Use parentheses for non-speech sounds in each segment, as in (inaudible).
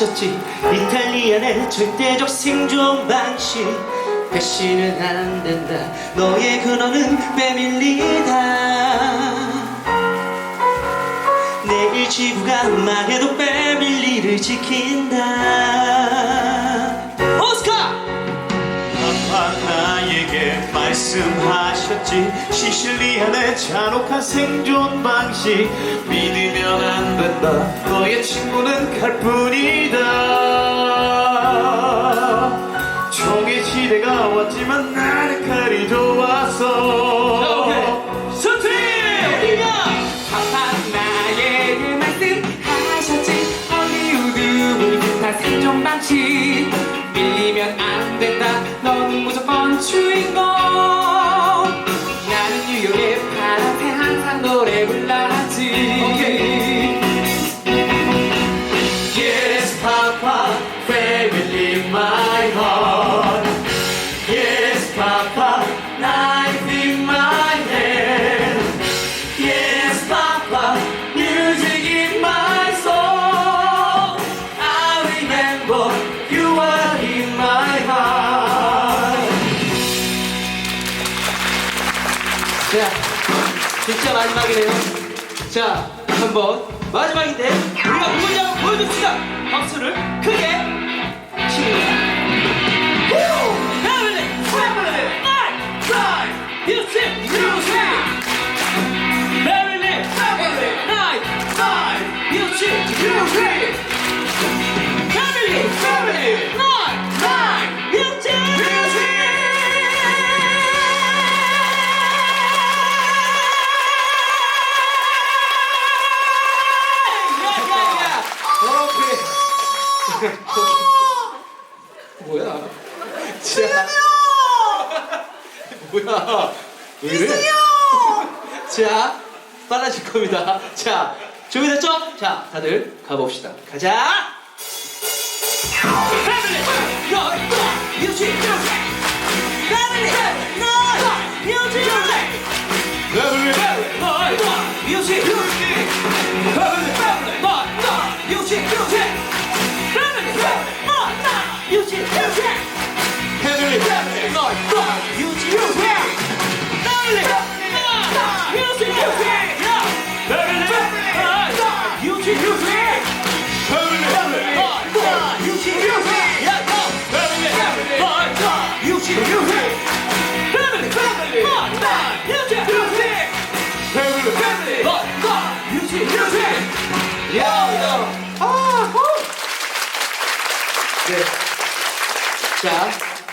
말씀하셨지. 이탈리안의 절대적 생존 방식. 배신은 안 된다. 너의 근원은 패밀리다. 내일 지구가 망해도 패밀리를 지킨다 말씀하셨지. 시실리안의 잔혹한 생존 방식. 믿으면 안 된다. 너의 친구는 갈 뿐이다. 총의 시대가 왔지만 나는 칼이 좋았어 생존 방식. 밀리면 안 된다. 넌 무조건 주인공 자, 진짜 마지막이네요. 자, 한번 마지막인데 우리가 누구냐고 보여줍시다. 박수를 크게 칩니다. 패밀리, 패밀리, 나이, 나이, 나이. 왜 이래? (laughs) 자, 빨라질 겁니다. 자, 준비됐죠? 자, 다들 가봅시다. 가자! 뮤직! 뮤직!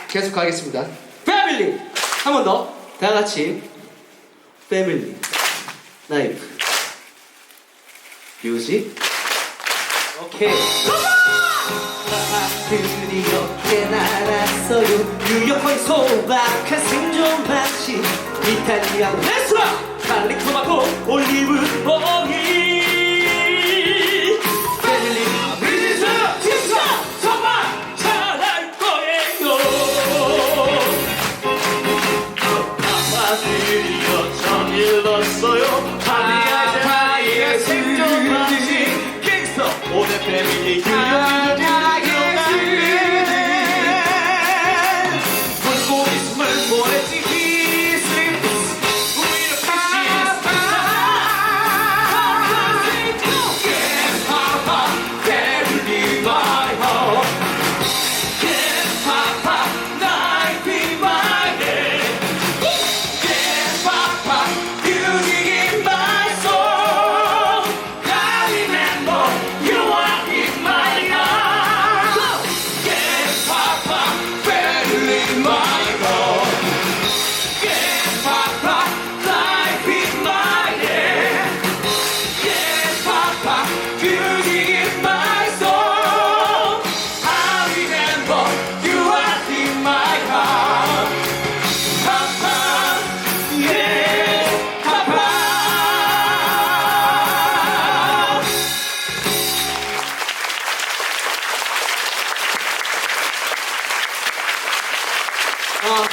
계속 가겠습니다. 패밀리! 한 번 더. 다 같이. 패밀리. 나이프. 뮤직. 오케이. 드디어 깨달았어요. 뉴욕의 소박한 생존 방식. 이탈리안 레스토랑. 갈릭 토마토 올리브 오일. 정일렀어요. 파리아의 생존 방식 갱스터. 오늘 패밀리 어.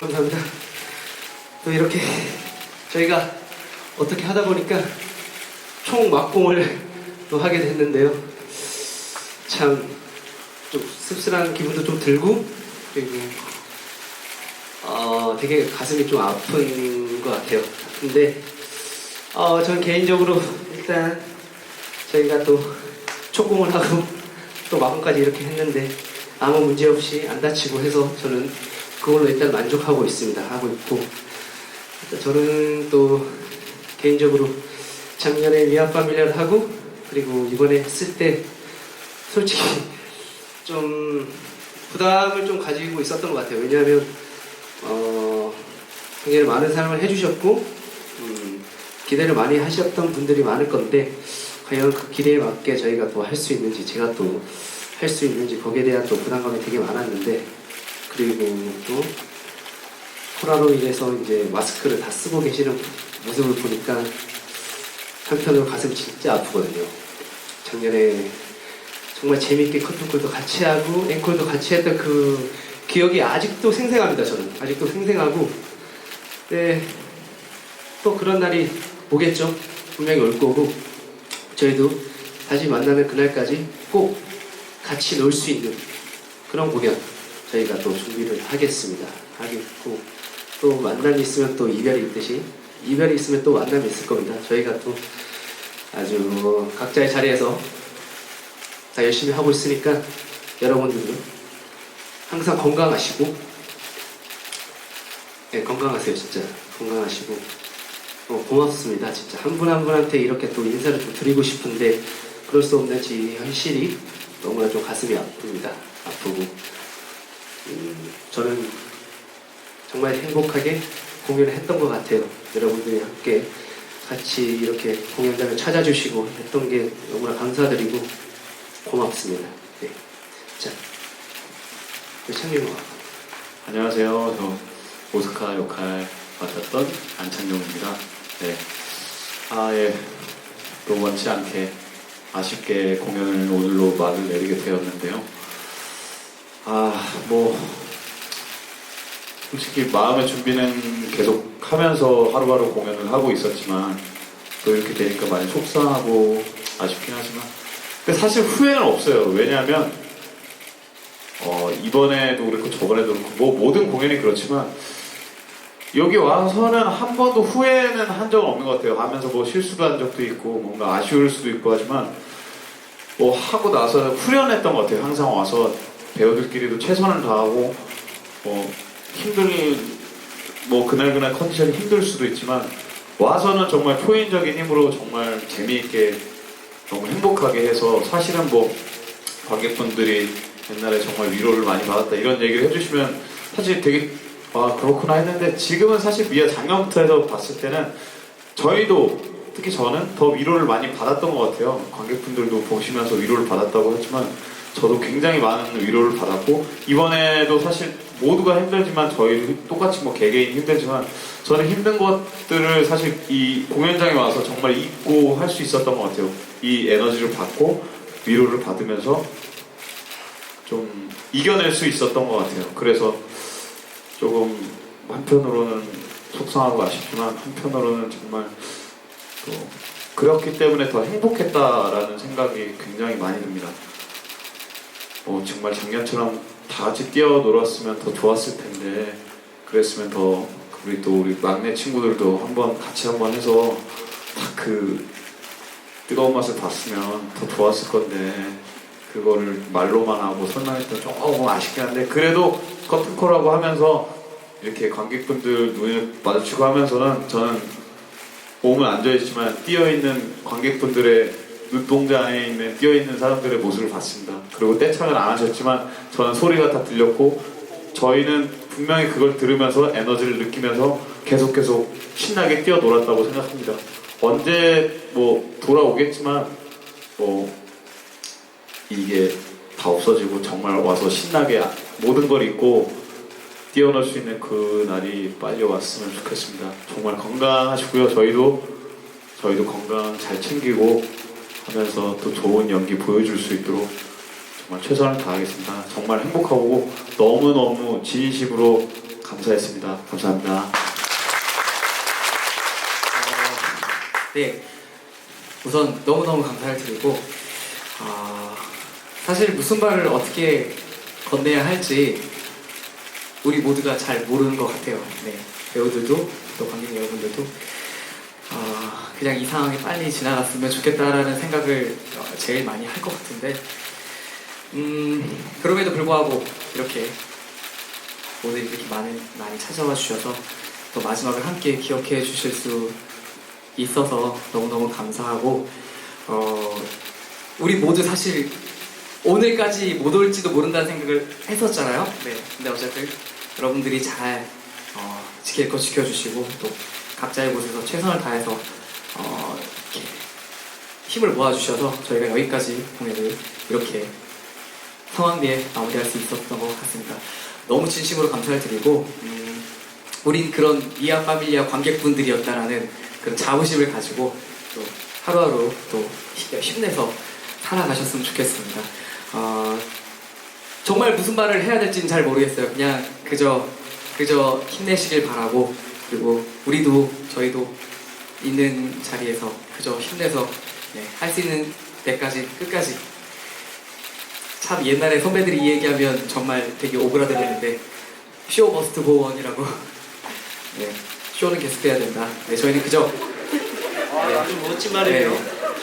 감사합니다. 또 이렇게 저희가 어떻게 하다 보니까 총 막공을 또 하게 됐는데요. 참 좀 씁쓸한 기분도 좀 들고 그리고 어, 되게 가슴이 좀 아픈 것 같아요. 근데 어, 전 개인적으로 일단 저희가 또 초공을 하고 또 마음까지 이렇게 했는데 아무 문제 없이 안 다치고 해서 저는 그걸로 일단 만족하고 있습니다. 하고 있고 저는 또 개인적으로 작년에 위안 파밀리를 하고 그리고 이번에 했을 때 솔직히 좀 부담을 좀 가지고 있었던 것 같아요. 왜냐하면 어, 굉장히 많은 사랑을 해주셨고 음, 기대를 많이 하셨던 분들이 많을 건데 과연 그 기대에 맞게 저희가 또 할 수 있는지 제가 또 할 수 있는지 거기에 대한 또 부담감이 되게 많았는데 그리고 또 코로나로 인해서 이제 마스크를 다 쓰고 계시는 모습을 보니까 한편으로 가슴이 진짜 아프거든요. 작년에 정말 재밌게 커튼콜도 같이 하고 앵콜도 같이 했던 그 기억이 아직도 생생합니다. 저는 아직도 생생하고 네, 또 그런 날이 오겠죠. 분명히 올 거고 저희도 다시 만나는 그날까지 꼭 같이 놀 수 있는 그런 공연 저희가 또 준비를 하겠습니다. 하겠고 또 만남이 있으면 또 이별이 있듯이 이별이 있으면 또 만남이 있을 겁니다. 저희가 또 아주 각자의 자리에서 다 열심히 하고 있으니까 여러분들도 항상 건강하시고 네, 건강하세요 진짜 건강하시고 어, 고맙습니다 진짜 한 분 한 분한테 이렇게 또 인사를 좀 드리고 싶은데 그럴 수 없는 지 현실이 너무나 좀 가슴이 아픕니다 아프고 음, 저는 정말 행복하게 공연을 했던 것 같아요 여러분들이 함께 같이 이렇게 공연장을 찾아주시고 했던 게 너무나 감사드리고 고맙습니다 네. 자 우리 창민아 안녕하세요. 저 오스카 역할 맡았던 안창용입니다. 네. 아, 예. 또 원치 않게 아쉽게 공연을 오늘로 막을 내리게 되었는데요. 아, 뭐, 솔직히 마음의 준비는 계속 하면서 하루하루 공연을 하고 있었지만 또 이렇게 되니까 많이 속상하고 아쉽긴 하지만 근데 사실 후회는 없어요. 왜냐하면 어, 이번에도 그렇고 저번에도 그렇고 뭐 모든 공연이 그렇지만 여기 와서는 한 번도 후회는 한 적은 없는 것 같아요. 하면서 뭐 실수도 한 적도 있고 뭔가 아쉬울 수도 있고 하지만 뭐 하고 나서 후련했던 것 같아요. 항상 와서 배우들끼리도 최선을 다하고 뭐 힘들 뭐 그날 그날 컨디션이 힘들 수도 있지만 와서는 정말 초인적인 힘으로 정말 재미있게 너무 행복하게 해서 사실은 뭐 관객분들이 옛날에 정말 위로를 많이 받았다 이런 얘기를 해주시면 사실 되게 아 그렇구나 했는데 지금은 사실 미아 작년부터 해서 봤을 때는 저희도 특히 저는 더 위로를 많이 받았던 것 같아요 관객분들도 보시면서 위로를 받았다고 했지만 저도 굉장히 많은 위로를 받았고 이번에도 사실 모두가 힘들지만 저희 똑같이 뭐 개개인 힘들지만 저는 힘든 것들을 사실 이 공연장에 와서 정말 잊고 할 수 있었던 것 같아요 이 에너지를 받고 위로를 받으면서 좀 이겨낼 수 있었던 것 같아요. 그래서 조금 한편으로는 속상하고 아쉽지만 한편으로는 정말 또 그렇기 때문에 더 행복했다라는 생각이 굉장히 많이 듭니다. 뭐 정말 작년처럼 다 같이 뛰어놀았으면 더 좋았을 텐데 그랬으면 더 우리 또 우리 막내 친구들도 한번 같이 한번 해서 딱그 뜨거운 맛을 봤으면 더 좋았을 건데 그거를 말로만 하고 설명했던 조금 아쉽긴 한데 그래도 커튼콜하고 하면서 이렇게 관객분들 눈을 마주치고 하면서는 저는 몸은 앉아 있지만 뛰어 있는 관객분들의 눈동자 안에 있는 뛰어 있는 사람들의 모습을 봤습니다. 그리고 떼창을 안 하셨지만 저는 소리가 다 들렸고 저희는 분명히 그걸 들으면서 에너지를 느끼면서 계속 계속 신나게 뛰어 놀았다고 생각합니다. 언제 뭐 돌아오겠지만 뭐 이게 다 없어지고 정말 와서 신나게 모든 걸 잊고 뛰어놀 수 있는 그 날이 빨리 왔으면 좋겠습니다. 정말 건강하시고요. 저희도 저희도 건강 잘 챙기고 하면서 또 좋은 연기 보여줄 수 있도록 정말 최선을 다하겠습니다. 정말 행복하고 너무너무 진심으로 감사했습니다. 감사합니다. 네, 우선 너무너무 감사를 드리고 아, 사실 무슨 말을 어떻게 건네야 할지 우리 모두가 잘 모르는 것 같아요. 네, 배우들도 또 관객 여러분들도 아, 그냥 이 상황이 빨리 지나갔으면 좋겠다라는 생각을 어, 제일 많이 할 것 같은데 음, 그럼에도 불구하고 이렇게 오늘 이렇게 많이, 많이 찾아와 주셔서 또 마지막을 함께 기억해 주실 수 있어서 너무너무 감사하고 어, 우리 모두 사실 오늘까지 못 올지도 모른다는 생각을 했었잖아요. 네. 근데 어쨌든 여러분들이 잘 어, 지킬 거 지켜주시고 또 각자의 곳에서 최선을 다해서 어, 이렇게 힘을 모아주셔서 저희가 여기까지 공연을 이렇게 성황리에 마무리할 수 있었던 것 같습니다. 너무 진심으로 감사를 드리고 음, 우린 그런 이아 파밀리아 관객분들이었다라는 그런 자부심을 가지고 또 하루하루 또 힘- 힘내서 살아가셨으면 좋겠습니다. 어, 정말 무슨 말을 해야 될지는 잘 모르겠어요. 그냥 그저 그저 힘내시길 바라고 그리고 우리도 저희도 있는 자리에서 그저 힘내서 네, 할수 있는 때까지 끝까지 참 옛날에 선배들이 이 얘기하면 정말 되게 오그라들었는데 쇼 머스트 고원이라고 (laughs) 네, 쇼는 계속 돼야 된다. 네, 저희는 그저 아주 멋진 말이에요.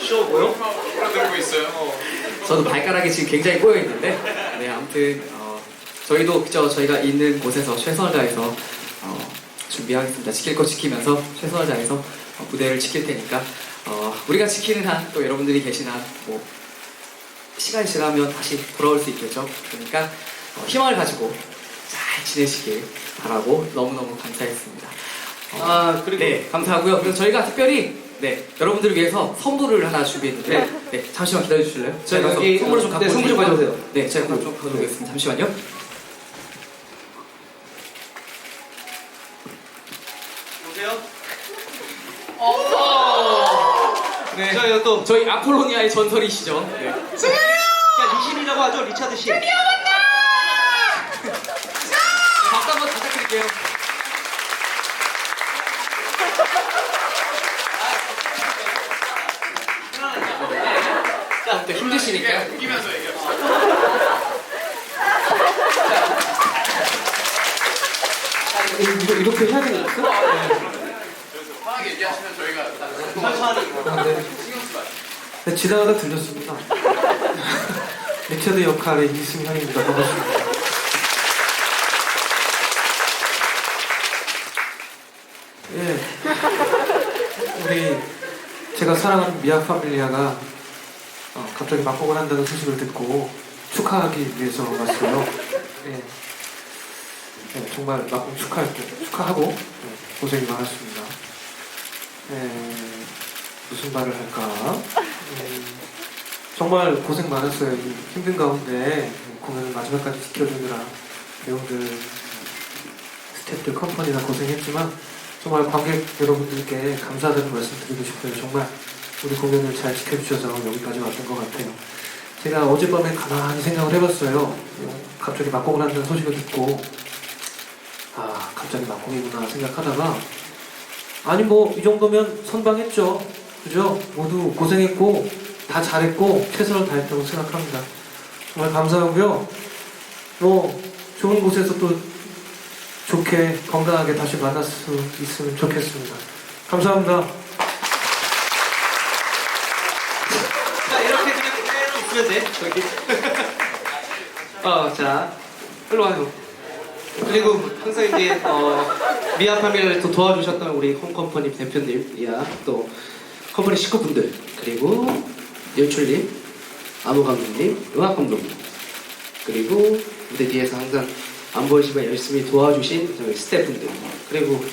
쇼 뭐요? 오그라들고 있어요. 저도 발가락이 지금 굉장히 꼬여 있는데 네 아무튼 어, 저희도 그저 저희가 있는 곳에서 최선을 다해서 어, 준비하겠습니다. 지킬 거 지키면서 최선을 다해서 어, 무대를 지킬 테니까 어, 우리가 지키는 한 또 여러분들이 계신 한뭐 시간이 지나면 다시 돌아올 수 있겠죠. 그러니까 어, 희망을 가지고 잘 지내시길 바라고 너무너무 감사했습니다. 어, 아 그리고 네, 감사하고요. 그래서 저희가 특별히 네, 여러분들을 위해서 선물을 하나 준비했는데 네, 잠시만 기다려 주실래요? 저희가 여기, 여기 선물을 좀 어, 갖고 네, 선물 좀 가져오세요. 네, 제가 좀 가져오겠습니다. 잠시만요. 보세요. 네. 저희가 또 저희 아폴로니아의 전설이시죠. 네. 그냥 리신이라고 하죠 리차드 신. 박수 한번 부탁드릴게요. 힘드시니까. 웃기면서 얘기합시다. 이거 이렇게 해야 되는 거죠? 편하게 얘기하시면 저희가 천천히. 신경 쓰지 마요. 네, 지나가다 들렸습니다. (laughs) 리처드 역할의 이승현입니다. 반갑습니다. 예. 우리 제가 사랑하는 미아 파밀리아가 어, 갑자기 막곡을 한다는 소식을 듣고 축하하기 위해서 왔어요. 예. 예, 정말 막곡 축하할 때 축하하고 예, 고생이 많았습니다. 예, 무슨 말을 할까? 음, 정말 고생 많았어요. 이 힘든 가운데 공연을 마지막까지 지켜주느라 배우들, 스태프들, 컴퍼니가 고생했지만 정말 관객 여러분들께 감사하다는 말씀 드리고 싶어요. 정말 우리 공연을 잘 지켜주셔서 여기까지 왔던 것 같아요. 제가 어젯밤에 가만히 생각을 해봤어요. 어, 갑자기 막공을 한다는 소식을 듣고 아 갑자기 막공이구나 생각하다가 아니 뭐 이 정도면 선방했죠. 그죠? 모두 고생했고 다 잘했고 최선을 다했다고 생각합니다. 정말 감사하고요. 뭐 좋은 곳에서 또 좋게 건강하게 다시 만날 수 있으면 좋겠습니다. 감사합니다. 자 이렇게 그냥 있으면 돼 저기. 어자 일로 와요. 그리고 항상 이제 어, 미아 파밀리를 또 도와주셨던 우리 홈컴퍼니 대표님 이야 또 컴퍼니 식구분들 그리고 연출님, 안호 감독님, 음악 감독님 그리고 무대 뒤에서 항상 안 보이지만 열심히 도와주신 저희 스태프분들 그리고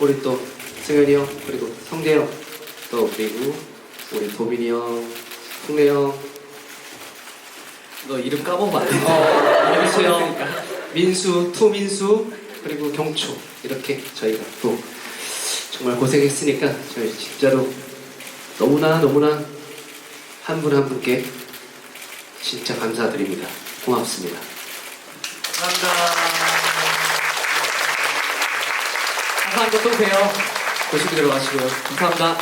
우리 또 승현이 형 그리고 성재 형 또 그리고 우리 도빈이 형, 풍래 형 너 이름 까먹으면 안 돼. 어, 민수형, 민수, 투민수, 그리고 경초. 이렇게 저희가 또 정말 고생했으니까 저희 진짜로 너무나 너무나 한 분 한 분께 진짜 감사드립니다. 고맙습니다. 감사합니다. 감사합니다. 또 봬요. 조심히 들어가시고요. 감사합니다.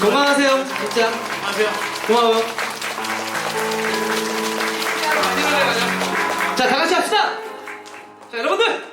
고마워하세요. 진짜. 안녕하세요. 고마워요. 자 여러분들!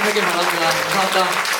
하길 바랍니다. 감사합니다.